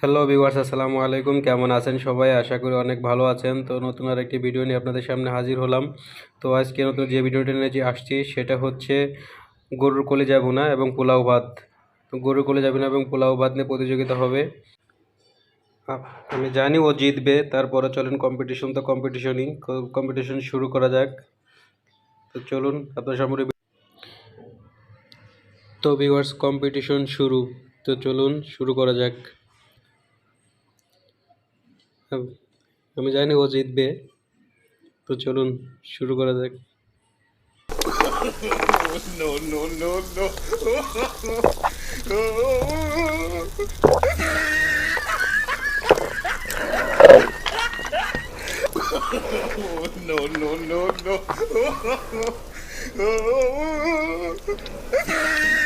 Hello বিভার্স আসসালামু আলাইকুম কেমন আছেন সবাই আশা করি অনেক ভালো আছেন তো নতুন আর একটি ভিডিও নিয়ে আপনাদের সামনে হাজির হলাম তো আজকে নতুন যে ভিডিওটি নিয়ে যে আসছি সেটা হচ্ছে গরুর কোলে যাব না এবং পোলাও ভাত তো গরুর কোলে যাবে না এবং পোলাও ভাত নিয়ে প্রতিযোগিতা হবে আমি জানি ও জিতবে তারপরে চলেন কম্পিটিশন তো কম্পিটিশনই কম্পিটিশন শুরু করা যাক তো চলুন আপনার সামনে তো বিভার্স কম্পিটিশন শুরু তো চলুন শুরু করা যাক হ্যাঁ, আমি জানি ও জিতবে তো চলুন শুরু করা যাক no, no, no, no. no, no, no,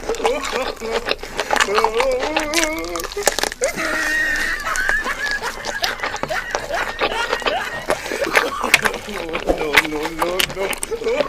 não.